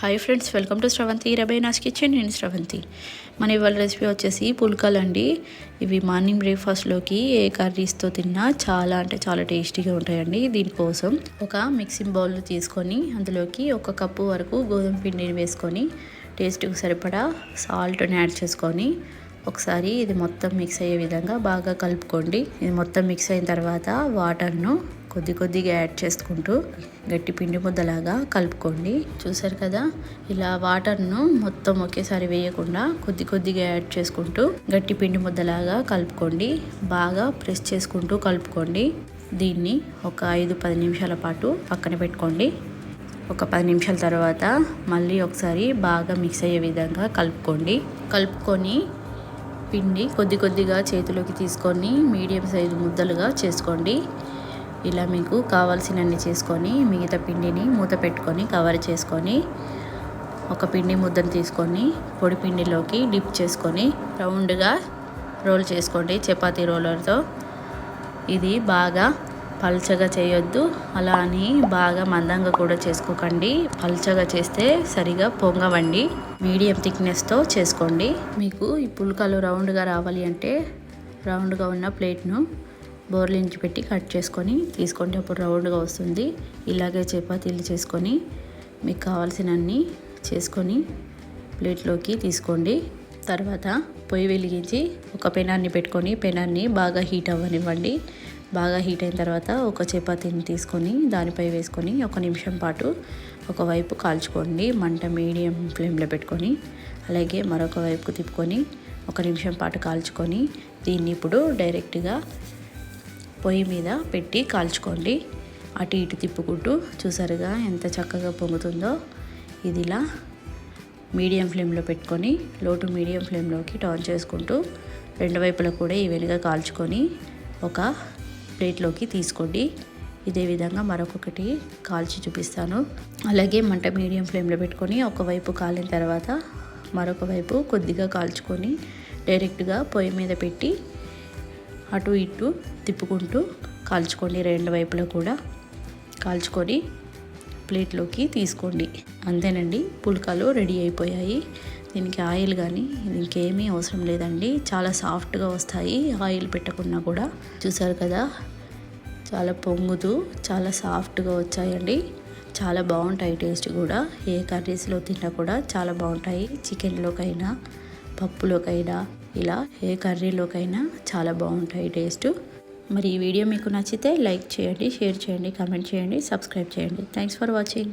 Hi friends welcome to Sravanthi రబైనాస్ kitchen నేను శ్రవంతి మన ఇవాళ రెసిపీ వచ్చేసి పుల్కాలు అండి. ఇవి మార్నింగ్ బ్రేక్ఫాస్ట్లోకి ఏ కర్రీస్తో తిన్నా చాలా అంటే చాలా టేస్టీగా ఉంటాయండి. దీనికోసం ఒక మిక్సింగ్ బౌల్ తీసుకొని అందులోకి ఒక కప్పు వరకు గోధుమ పిండిని వేసుకొని టేస్ట్కి సరిపడా సాల్ట్ని యాడ్ చేసుకొని ఒకసారి ఇది మొత్తం మిక్స్ అయ్యే విధంగా బాగా కలుపుకోండి. ఇది మొత్తం మిక్స్ అయిన తర్వాత వాటర్ను కొద్ది కొద్దిగా యాడ్ చేసుకుంటూ గట్టి పిండి ముద్దలాగా కలుపుకోండి. చూసారు కదా? ఇలా వాటర్ను మొత్తం ఒకేసారి వేయకుండా కొద్ది కొద్దిగా యాడ్ చేసుకుంటూ గట్టి పిండి ముద్దలాగా కలుపుకోండి. బాగా ప్రెస్ చేసుకుంటూ కలుపుకోండి. దీన్ని ఒక ఐదు పది నిమిషాల పాటు పక్కన పెట్టుకోండి. ఒక పది నిమిషాల తర్వాత మళ్ళీ ఒకసారి బాగా మిక్స్ అయ్యే విధంగా కలుపుకోండి. కలుపుకొని పిండి కొద్ది కొద్దిగా చేతిలోకి తీసుకొని మీడియం సైజు ముద్దలుగా చేసుకోండి. ఇలా మీకు కావాల్సినన్ని చేసుకొని మిగతా పిండిని మూత పెట్టుకొని కవర్ చేసుకొని ఒక పిండి ముద్దను తీసుకొని పొడి పిండిలోకి డిప్ చేసుకొని రౌండ్గా రోల్ చేసుకోండి చపాతీ రోలర్తో. ఇది బాగా పల్చగా చేయొద్దు అలా అని బాగా మందంగా కూడా చేసుకోకండి. పల్చగా చేస్తే సరిగా పొంగవండి. మీడియం థిక్నెస్తో చేసుకోండి. మీకు ఈ పుల్కాలు రౌండ్గా రావాలి అంటే రౌండ్గా ఉన్న ప్లేట్ను బోర్లించి పెట్టి కట్ చేసుకొని తీసుకుంటే అప్పుడు రౌండ్గా వస్తుంది. ఇలాగే చపాతీలు చేసుకొని మీకు కావాల్సినన్ని చేసుకొని ప్లేట్లోకి తీసుకోండి. తర్వాత పొయ్యి వెలిగించి ఒక పెనాన్ని పెట్టుకొని పెనాన్ని బాగా హీట్ అవ్వనివ్వండి. బాగా హీట్ అయిన తర్వాత ఒక చపాతీని తీసుకొని దానిపై వేసుకొని ఒక నిమిషం పాటు ఒకవైపు కాల్చుకోండి. మంట మీడియం ఫ్లేమ్లో పెట్టుకొని అలాగే మరొక వైపుకు తిప్పుకొని ఒక నిమిషం పాటు కాల్చుకొని దీన్ని ఇప్పుడు డైరెక్ట్గా పొయ్యి మీద పెట్టి కాల్చుకోండి. అటు ఇటు తిప్పుకుంటూ చూసారుగా ఎంత చక్కగా పొంగుతుందో. ఇది ఇలా మీడియం ఫ్లేమ్లో పెట్టుకొని లోటు మీడియం ఫ్లేమ్లోకి టర్న్ చేసుకుంటూ రెండు వైపులా కూడా ఈవెన్గా కాల్చుకొని ఒక ప్లేట్లోకి తీసుకోండి. ఇదే విధంగా మరొకటి కాల్చి చూపిస్తాను. అలాగే మంట మీడియం ఫ్లేమ్లో పెట్టుకొని ఒకవైపు కాలిన తర్వాత మరొక వైపు కొద్దిగా కాల్చుకొని డైరెక్ట్గా పొయ్యి మీద పెట్టి అటు ఇటు తిప్పుకుంటూ కాల్చుకోండి. రెండు వైపులా కూడా కాల్చుకొని ప్లేట్లోకి తీసుకోండి. అంతేనండి పుల్కాలు రెడీ అయిపోయాయి. దీనికి ఆయిల్ కానీ ఇంకేమీ అవసరం లేదండి. చాలా సాఫ్ట్గా వస్తాయి. ఆయిల్ పెట్టకున్నా కూడా చూసారు కదా చాలా పొంగుతూ చాలా సాఫ్ట్గా వచ్చాయండి. చాలా బాగుంటాయి టేస్ట్ కూడా. ఏ కర్రీస్లో తిన్నా కూడా చాలా బాగుంటాయి. చికెన్లోకైనా పప్పులోకైనా ఇలా ఏ కర్రీలోకైనా చాలా బాగుంటాయి టేస్ట్. మరి ఈ వీడియో మీకు నచ్చితే లైక్ చేయండి షేర్ చేయండి కామెంట్ చేయండి సబ్స్క్రైబ్ చేయండి. Thanks for watching.